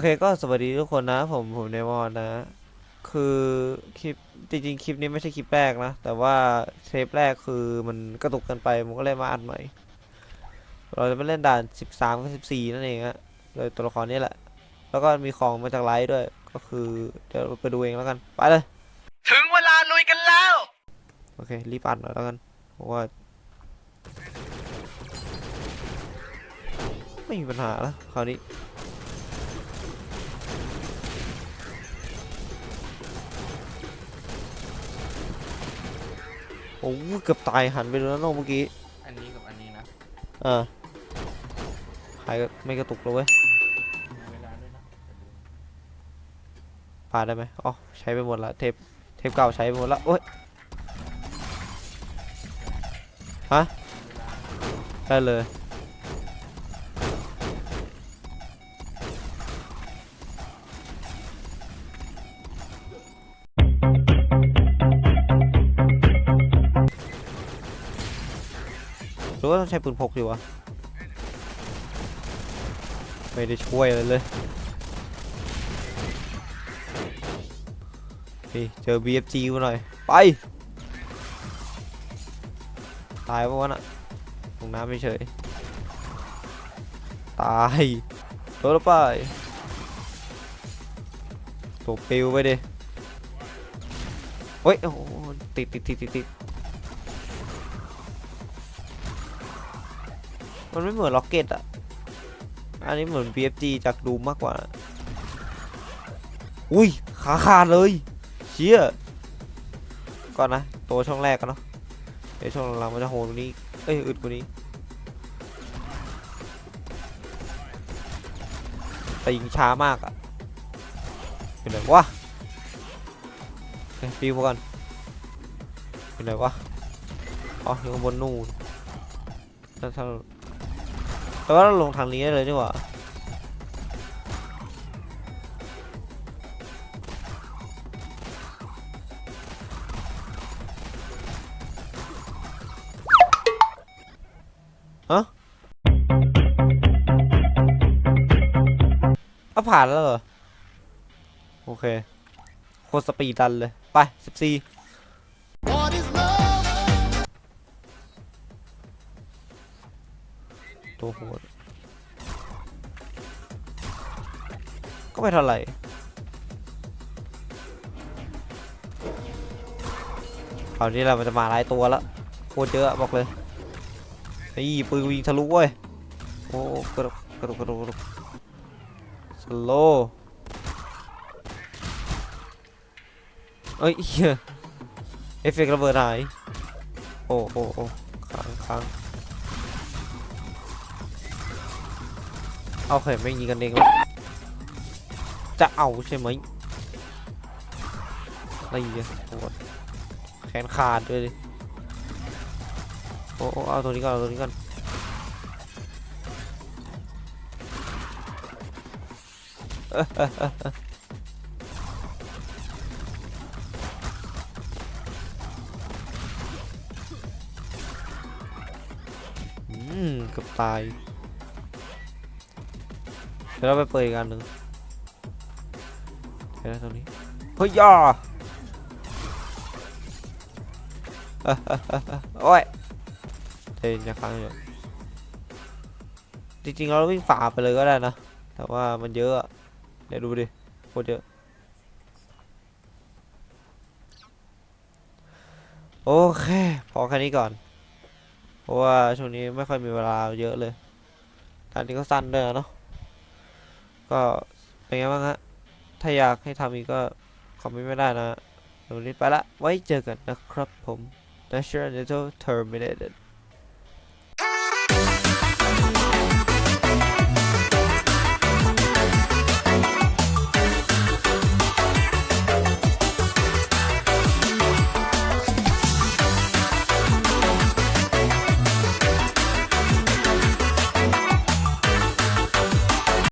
เคก็สวัสดีทุกคนนะผมผมเนมอนนะ คือคลิปจริงๆคลิปนี้ไม่ใช่คลิปแรกนะ แต่ว่าเทปแรกคือมันกระตุกกันไปผมก็เลยมาอัดใหม่ เราจะไปเล่นด่าน 13กับ14 นั่นเองฮะโดยตัวละครนี้แหละ แล้วก็มีของมาจากไลฟ์ด้วย ก็คือเดี๋ยวเราไปดูเองแล้วกัน ไปเลย ถึงเวลาลุยกันแล้ว โอเค รีบอัดหน่อยแล้วกันเพราะว่า ไม่มีปัญหาแล้วคราวนี้ อ้โหเกือบตายหันไปดูแล้วน้องเมื่อกี้ อันนี้กับอันนี้นะอ่าหายก็ไม่กระตุกแล้วเว้ยมีเวลาด้วยนะปาได้ไหมอ๋อใช้ไปหมดละเทปเทปเก่าใช้ไปหมดละโอ้ยฮะได้เลย รือว่าต้องใช้ปืนพกดีวะ ไม่ได้ช่วยเลยเลยนี่เจอ BFG มาหน่อย ไป ตายปะวะน่ะลงน้ำไม่เฉย ตายโดนแล้วไปตัวปิวไปดิเฮ้ย โอ้ติดติดติดติด มันไม่เหมือนล็อกเก็ตอะ อันนี้เหมือน BFG จากดูมากกว่า อุ้ยขาขาดเลย เชี่ย ก่อนนะ ตัวช่องแรกกันเนาะ เดี๋ยวช่วงหลังมันจะโหดกว่านี้ เอ้ย อึดกว่านี้แต่ยิงช้ามากอะเป็นไรวะเฮ้ยปีมาก่อนเป็นไรวะ อ๋ออยู่ข้างบนนู่นถ้าถ้า แปลว่าเราลงทางนี้ได้เลยนี่หว่าเอาผ่านแล้วเหรอ โอเค โคตรสปีดดันเลย ไปสิบสี่ ตัวโหดก็ไม่เท่าไหร่คราวนี้เรามันจะมาหลายตัวแล้วโคตรเยอะบอกเลยไอ้ปืนกูยิงทะลุเว้ยโอ้กระดดกระดดกระดดกระโดดสโลเอ้ยเหี้ยเอฟเฟกต์ระเบิดหายโอ้โอ้โอ้ค้างค้าง เอาเคยไม่ยิงกันเองแล้วจะเอาใช่ไหมอะไรเงี้ยโอ้โหแขนขาดเลยดิโอ้โอเอาตัวนี้ก่อนเอาตัวนี้ก่อนอืมกือบตาย ยวเราไปเปิดอีกอันหนึ่งเดี๋ยวนะตรงนี้เฮ้ยย่อเออเอ่อเอ่อเอ่อโอ้ยเดี๋ยวจะค้างอยู่จริงๆเราวิ่งฝ่าไปเลยก็ได้นะ แต่ว่ามันเยอะเดี๋ยวดูดิโคตรเยอะ โอเค พอแค่นี้ก่อน เพราะว่าช่วงนี้ไม่ค่อยมีเวลาเยอะเลยการนี้ก็สั้นด้วยอเนาะ ก็เป็นไงบ้างฮะ ถ้าอยากให้ทำอีกก็คอมเมนต์ไม่ได้นะเดี๋ยววันนี้ไปละ ไว้เจอกันนะครับผม National Terminated